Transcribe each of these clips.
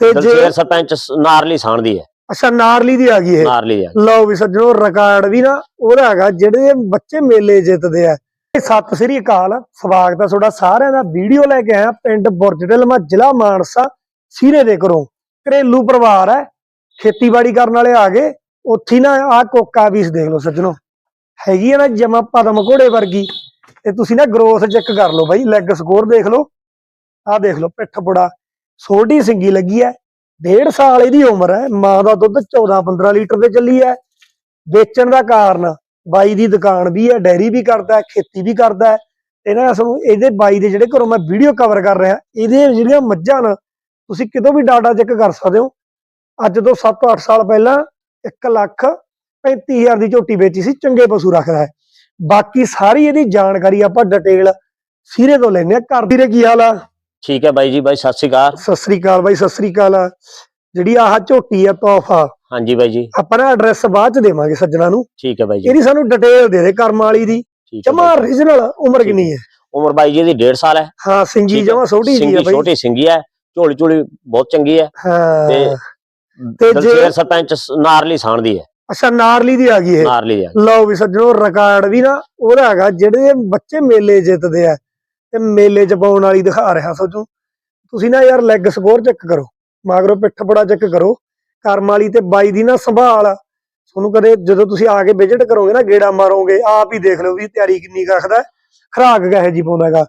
ਤੇ ਜੇ ਸਰਪੰਚ ਨਾਰਲੀ ਸਾਣ ਦੀ ਹੈ। ਅੱਛਾ ਨਾਰਲੀ ਦੀ ਆ ਗਈ ਇਹ। ਨਾਰਲੀ ਆ ਲਓ ਵੀ ਸੱਜਣੋ ਰਿਕਾਰਡ ਵੀ ਨਾ ਉਹਦਾ ਹੈਗਾ ਜਿਹੜੇ ਬੱਚੇ ਮੇਲੇ ਜਿੱਤਦੇ ਆ। ਸਤਿ ਸ੍ਰੀ ਅਕਾਲ ਸਵਾਗਤ ਹੈ ਤੁਹਾਡਾ ਸਾਰਿਆਂ ਦਾ। ਵੀਡੀਓ ਲੈ ਕੇ ਆਇਆ ਪਿੰਡ ਬੁਰਜਡਲਮਾ ਜ਼ਿਲ੍ਹਾ ਮਾਨਸਾ ਸੀਰੇ ਦੇ ਘਰੋਂ। ਘਰੇਲੂ ਪਰਿਵਾਰ ਹੈ ਖੇਤੀਬਾੜੀ ਕਰਨ ਵਾਲੇ ਆ ਗਏ। ਉੱਥੇ ਨਾ ਆ ਕੋਕਾ ਵੀ ਦੇਖ ਲਓ ਸੱਜਣੋ। ਹੈਗੀ ਆ ਨਾ ਜਮਾ ਪਦਮ ਘੋੜੇ ਵਰਗੀ। ਤੇ ਤੁਸੀਂ ਨਾ ਗਰੋਥ ਚੈੱਕ ਕਰ ਲਓ ਬਾਈ ਲੈਗ ਸਕੋਰ ਦੇਖ ਲਓ। ਆਹ ਦੇਖ ਲਓ ਪਿੱਠ ਬੁੜਾ ਛੋਟੀ ਸਿੰਗੀ ਲੱਗੀ ਹੈ, ਡੇਢ ਸਾਲ ਇਹਦੀ ਉਮਰ ਹੈ, ਮਾਂ ਦਾ ਦੁੱਧ 14 15 ਲੀਟਰ ਤੇ ਚੱਲੀ ਹੈ। ਵੇਚਣ ਦਾ ਕਾਰਨ ਬਾਈ ਦੀ ਦੁਕਾਨ ਵੀ ਹੈ, ਡੈਰੀ ਵੀ ਕਰਦਾ ਖੇਤੀ ਵੀ ਕਰਦਾ ਹੈ। ਤੇ ਸਾਨੂੰ ਇਹਦੇ ਬਾਈ ਦੇ ਜਿਹੜੇ ਘਰੋਂ ਮੈਂ ਵੀਡੀਓ ਕਵਰ ਕਰ ਰਿਹਾ, ਇਹਦੇ ਜਿਹੜੀਆਂ ਮੱਝਾਂ ਨੇ, ਤੁਸੀਂ ਕਿਤੋਂ ਵੀ ਡਾਟਾ ਚੈੱਕ ਕਰ ਸਕਦੇ ਹੋ। ਅੱਜ ਤੋਂ 7-8 ਸਾਲ ਪਹਿਲਾਂ 1 ਲੱਖ 35000 ਦੀ ਝੋਟੀ ਵੇਚੀ ਸੀ, ਚੰਗੇ ਪਸ਼ੂ ਰੱਖਦਾ ਹੈ। ਬਾਕੀ ਸਾਰੀ ਇਹਦੀ ਜਾਣਕਾਰੀ ਆਪਾਂ ਡਿਟੇਲ ਸਿਰੇ ਤੋਂ ਲੈਣੇ ਆ ਘਰ ਦੀ ਰੇ ਕੀ ਹਾਲ ਆ? ਠੀਕ ਹੈ ਬਾਈ ਜੀ ਬਾਈ ਸਤਿ ਸ਼੍ਰੀ ਅਕਾਲ। ਸਤਿ ਸ੍ਰੀ ਅਕਾਲ ਬਾਈ ਸਤਿ ਸ੍ਰੀ ਅਕਾਲ। ਜਿਹੜੀ ਆਹ ਝੋਟੀ ਆ ਤੋਹਫਾ ਹਾਂਜੀ ਬਾਈ ਜੀ। ਆਪਾਂ ਨਾ ਐਡਰੈਸ ਬਾਅਦ ਚ ਦੇਵਾਂਗੇ ਸੱਜਣਾ ਨੂੰ। ਠੀਕ ਹੈ ਬਾਈ ਜੀ। ਇਹਦੀ ਸਾਨੂੰ ਡਿਟੇਲ ਦੇ ਦੇ ਕਰਮ ਵਾਲੀ ਦੀ। ਹੈ ਜਮਾ ਬਾਈ। ਓਰੀਜਨਲ ਉਮਰ ਕਿੰਨੀ ਹੈ? ਉਮਰ ਬਾਈ ਜੀ ਦੀ 1.5 ਸਾਲ ਹੈ। ਹਾਂ ਸਿੰਗੀ ਹੈ। ਜਮਾ ਛੋਟੀ ਜੀ ਹੈ ਬਾਈ। ਛੋਟੀ ਸਿੰਗੀ ਹੈ। ਝੋਲੀ ਝੋਲੀ ਬਹੁਤ ਚੰਗੀ ਹੈ। ਹਾਂ। ਤੇ ਤੇ ਜੇ- ਸਰਪੰਚ ਨਾਰਲੀ ਸਾਣ ਦੀ ਹੈ। ਅੱਛਾ ਨਾਰਲੀ ਦੀ ਆ ਗਈ ਇਹ। ਨਾਰਲੀ ਆ ਲਓ ਵੀ ਸੱਜਣੋ ਰਿਕਾਰਡ ਵੀ ਨਾ ਉਹਦਾ ਹੈਗਾ। ਜਿਹੜੇ ਬੱਚੇ ਮੇਲੇ ਜਿੱਤਦੇ ਆ ਤੇ ਮੇਲੇ ਚ ਪਾਉਣ ਵਾਲੀ ਦਿਖਾ ਰਿਹਾ ਸੋਚੋ। ਤੁਸੀਂ ਨਾ ਯਾਰ ਲੈਗ ਸਕੋਰ ਚੈੱਕ ਕਰੋ। ਮਗਰੋਂ ਪਿੱਠ ਬੜਾ ਚੈੱਕ ਕਰੋ। ਕਰਮ ਵਾਲੀ ਤੇ ਬਾਈ ਦੀ ਨਾ ਸੰਭਾਲ। ਤੁਹਾਨੂੰ ਕਦੇ ਜਦੋਂ ਤੁਸੀਂ ਆ ਕੇ ਵਿਜ਼ਿਟ ਕਰੋਗੇ ਨਾ ਗੇੜਾ ਮਾਰੋਗੇ ਆਪ ਹੀ ਦੇਖ ਲਓ ਵੀ ਤਿਆਰੀ ਕਿੰਨੀ ਰੱਖਦਾ ਖੁਰਾਕ ਕਹੇ ਜੀ ਪਾਉਂਦਾਗਾ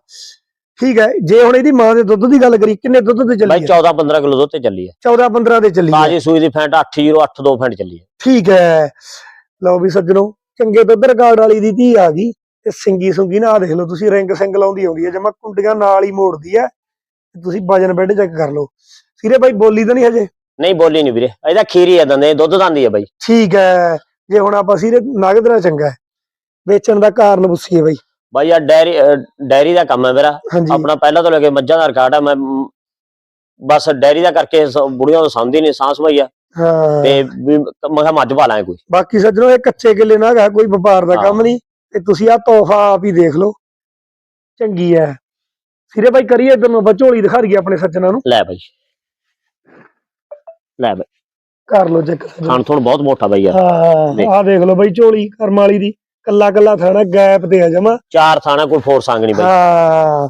ਠੀਕ ਹੈ ਜੇ ਹੁਣ ਇਹਦੀ ਮਾਂ ਦੇ ਦੁੱਧ ਦੀ ਗੱਲ ਕਰੀ ਕਿੰਨੇ ਦੁੱਧ ਤੇ ਬਾਈ ਚੱਲੀ ਹੈ? 14 15 ਕਿਲੋ ਦੁੱਧ ਤੇ ਚੱਲੀ ਹੈ। 14 15 ਦੇ ਚੱਲੀ ਹੈ। ਤਾਜੀ ਸੂਈ ਦੀ ਫੈਂਟ 8082 ਫੈਂਟ ਚੱਲੀ ਹੈ। ਠੀਕ ਹੈ। ਲਓ ਵੀ ਸੱਜਣੋ ਚੰਗੇ ਦੁੱਧ ਰਿਕਾਰਡ ਵਾਲੀ ਦੀ ਧੀ ਆ ਗਈ। ਤੇ ਸਿੰਗੀ ਸੁੰਗੀ ਨਾ ਦੇਖ ਲਓ ਤੁਸੀਂ ਰਿੰਗ ਸਿੰਗ ਲਾਉਂਦੀ ਆਉਂਦੀ ਹੈ ਜਮਾ ਕੁੰਡੀਆਂ ਨਾਲ ਹੀ ਮੋੜਦੀ ਹੈ ਤੁਸੀਂ ਵਜਨ ਬੈੱਡ ਚੈੱਕ ਕਰ ਲਓ। ਸਿਰੇ ਬਾਈ ਬੋਲੀ ਤਾਂ ਨਹੀਂ ਹਜੇ? ਨਹੀਂ ਬੋਲੀ ਨਹੀਂ ਵੀਰੇ ਇਹਦਾ ਖੀਰੀ ਹੈ ਦੰਦੇ ਦੁੱਧ ਦੰਦੀ ਹੈ ਬਾਈ। ਠੀਕ ਹੈ ਜੇ ਹੁਣ ਆਪਾਂ ਸਿਰੇ ਨਗਦ ਨਾਲ ਚੰਗਾ ਹੈ ਵੇਚਣ ਦਾ ਕਾਰਨ ਪੁੱਛੀਏ ਬਾਈ। ਬਾਈ ਆ ਡੈਰੀ ਡੈਰੀ ਦਾ ਕੰਮ ਹੈ ਮੇਰਾ ਆਪਣਾ ਪਹਿਲਾਂ ਤੋਂ ਲੈ ਕੇ ਮੱਝਾਂ ਦਾ ਰਿਕਾਰਡ ਹੈ ਮੈਂ ਬਸ ਡੈਰੀ ਦਾ ਕਰਕੇ ਬੁੜੀਆਂ ਤੋਂ ਸੰਦੀ ਨਹੀਂ ਸਾਂਸ ਭਈ ਆ। ਤੇ ਮੈਂ ਕਿਹਾ ਮੱਝ ਪਾ ਲਾਂ ਕੋਈ। ਬਾਕੀ ਸੱਜਣੋ ਇਹ ਕੱਚੇ ਕਿੱਲੇ ਨਾ ਹੈਗਾ ਕੋਈ ਵਪਾਰ ਦਾ। ਕੰਮ ਨਹੀਂ। ਤੇ ਤੁਸੀਂ ਆ ਤੋਹਫਾ ਆਪ ਹੀ ਦੇਖ ਲਓ। ਚੰਗੀ ਹੈ ਸਿਰੇ ਬਾਈ ਕਰੀਏ ਇਧਰ ਨੂੰ ਝੋਲੀ ਦਿਖਾ ਦਈਏ ਆਪਣੇ ਸੱਜਣਾ ਨੂੰ। ਲੈ ਬਾਈ। ਲੈ ਬਾਈ। ਕਰ ਲਓ ਚੈੱਕ ਖਾਣ ਥੋਣ ਬਹੁਤ ਮੋਟਾ ਬਾਈ ਯਾਰ ਹਾਂ। ਆਹ ਦੇਖ ਲਓ ਬਾਈ ਝੋਲੀ ਕਰਮ ਵਾਲੀ ਦੀ। ਕੱਲਾ ਕੱਲਾ ਥਾਣਾ ਗੈਪ ਤੇ ਆ ਜਮਾ। ਚਾਰ ਥਾਣਾ ਕੋਈ ਫੋਰ ਸੰਗ ਨਹੀਂ ਬਾਈ। ਹਾਂ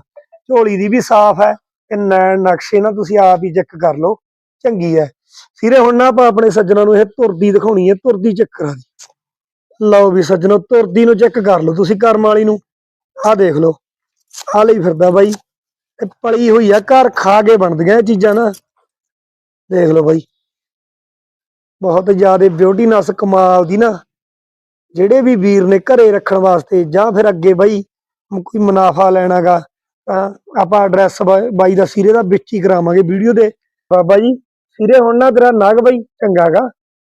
ਝੋਲੀ ਦੀ ਵੀ ਸਾਫ਼ ਹੈ ਤੇ ਨੈਣ ਨਕਸ਼ੇ ਨਾ ਤੁਸੀਂ ਆਪ ਹੀ ਚੈੱਕ ਕਰ ਲਓ। ਚੰਗੀ ਹੈ ਸਿਰੇ ਹੁਣ ਨਾ ਆਪਾਂ ਆਪਣੇ ਸੱਜਣਾ ਨੂੰ ਇਹ ਤੁਰਦੀ ਦਿਖਾਉਣੀ ਹੈ ਤੁਰਦੀ ਚੈੱਕ ਕਰਾ ਦੀ। ਲਓ ਵੀ ਸੱਜਣੋ, ਤੁਰਦੀ ਨੂੰ ਚੈੱਕ ਕਰ ਲਓ ਤੁਸੀਂ ਕਰਮ ਵਾਲੀ ਨੂੰ। ਆਹ ਦੇਖ ਲਓ, ਆਹ ਲਈ ਫਿਰਦਾ ਬਾਈ। ਇਹ ਪਲੀ ਹੋਈ ਆ, ਘਰ ਖਾ ਕੇ ਬਣਦੀਆਂ ਇਹ ਚੀਜ਼ਾਂ ਨਾ। ਦੇਖ ਲਓ ਬਾਈ, ਬਹੁਤ ਜ਼ਿਆਦਾ ਬਿਊਟੀਨੈਸ ਕਮਾਲ ਦੀ ਨਾ। ਜਿਹੜੇ ਵੀ ਵੀਰ ਨੇ ਘਰੇ ਰੱਖਣ ਵਾਸਤੇ ਜਾਂ ਫਿਰ ਅੱਗੇ ਬਾਈ ਕੋਈ ਮੁਨਾਫਾ ਲੈਣਾਗਾ, ਤਾਂ ਆਪਾਂ ਐਡਰੈਸ ਬਾਈ ਦਾ ਸਿਰੇ ਦਾ ਵਿੱਚ ਹੀ ਕਰਾਵਾਂਗੇ ਵੀਡੀਓ ਦੇ। ਬਾਬਾ ਜੀ, ਸਿਰੇ ਹੁਣ ਨਾ ਤੇਰਾ ਨਗ ਬਾਈ ਚੰਗਾਗਾ।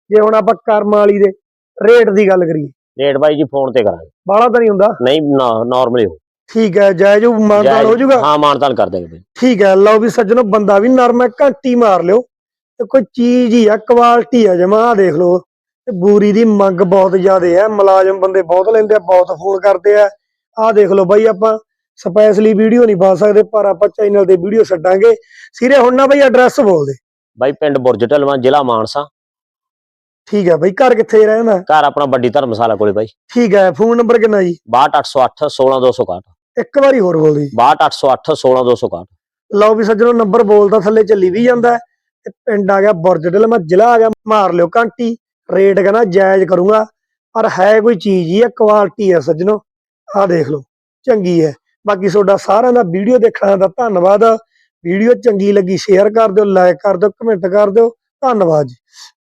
ਜੇ ਹੁਣ ਆਪਾਂ ਕਰਮ ਵਾਲੀ ਦੇ ਰੇਟ ਦੀ ਗੱਲ ਕਰੀਏ। ਰੇਟ ਬਾਈ ਜੀ ਫੋਨ ਤੇ ਕਰਾਂਗੇ। ਬਾਹਲਾ ਤਾਂ ਨਹੀਂ ਹੁੰਦਾ? ਨਹੀਂ ਨਾਰਮਲੀ ਹੋ ਠੀਕ ਹੈ ਜਾਇਜ਼ ਮਾਨਦਾਨ ਹੋ ਜਾਊਗਾ? ਹਾਂ ਮਾਨਤਾਨ ਕਰ ਦੇਗੇ ਬਾਈ। ਠੀਕ ਹੈ ਲਓ ਵੀ ਸੱਜਣੋ ਬੰਦਾ ਵੀ ਨਰਮ ਹੈ ਘੰਟੀ ਮਾਰ ਲਿਓ। ਤੇ ਕੋਈ ਚੀਜ਼ ਹੀ ਆ ਕੁਆਲਿਟੀ ਆ ਜਮਾ ਦੇਖ ਲਓ। ਤੇ ਬੂਰੀ ਦੀ ਮੰਗ ਬਹੁਤ ਜ਼ਿਆਦਾ ਹੈ ਮੁਲਾਜ਼ਮ ਬੰਦੇ ਬਹੁਤ ਲੈਂਦੇ ਆ ਬਹੁਤ ਫੋਨ ਕਰਦੇ ਆ। ਆਹ ਦੇਖ ਲਓ ਬਾਈ ਆਪਾਂ ਸਪੈਸ਼ਲੀ ਵੀਡੀਓ ਨਹੀਂ ਪਾ ਸਕਦੇ ਪਰ ਆਪਾਂ ਚੈਨਲ ਤੇ ਵੀਡੀਓ ਛੱਡਾਂਗੇ। ਸਿਰੇ ਹੁਣ ਨਾ ਬਾਈ ਐਡਰੈਸ ਬੋਲ ਦੇ। ਬਾਈ ਪਿੰਡ ਬੁਰਜ ਢਲਵਾਂ ਜ਼ਿਲ੍ਹਾ ਮਾਨਸਾ। ਠੀਕ ਹੈ ਬਾਈ ਘਰ ਕਿੱਥੇ ਰਹਿੰਦਾ ਘਰ ਆਪਣਾ ਵੱਡੀ ਧਰਮਸ਼ਾਲਾ ਕੋਲੇ ਬਾਈ। ਠੀਕ ਹੈ ਫੋਨ ਨੰਬਰ ਕਿੰਨਾ ਜੀ? 62808 16261 ਇੱਕ ਵਾਰੀ ਹੋਰ ਬੋਲ ਜੀ। 62808 16261 ਲਓ ਵੀ ਸੱਜਣੋ ਨੰਬਰ ਬੋਲਦਾ ਥੱਲੇ ਚੱਲੀ ਵੀ ਜਾਂਦਾ। ਤੇ ਪਿੰਡ ਆ ਗਿਆ ਬੁਰਜਡਲ ਮੈਂ ਜ਼ਿਲ੍ਹਾ ਆ ਗਿਆ ਮਾਰ ਲਿਓ ਘੰਟੀ। ਰੇਟ ਕਹਿੰਦਾ ਜਾਇਜ਼ ਕਰੂੰਗਾ ਪਰ ਹੈ ਕੋਈ ਚੀਜ਼ ਹੀ ਹੈ ਕੁਆਲਿਟੀ ਹੈ ਸੱਜਣੋ। ਆਹ ਦੇਖ ਲਓ ਚੰਗੀ ਹੈ। ਬਾਕੀ ਤੁਹਾਡਾ ਸਾਰਿਆਂ ਦਾ ਵੀਡੀਓ ਦੇਖਣ ਦਾ ਧੰਨਵਾਦ। ਵੀਡੀਓ ਚੰਗੀ ਲੱਗੀ ਸ਼ੇਅਰ ਕਰ ਦਿਓ ਲਾਈਕ ਕਰ ਦਿਓ ਕਮੈਂਟ ਕਰ ਦਿਓ। ਧੰਨਵਾਦ ਜੀ।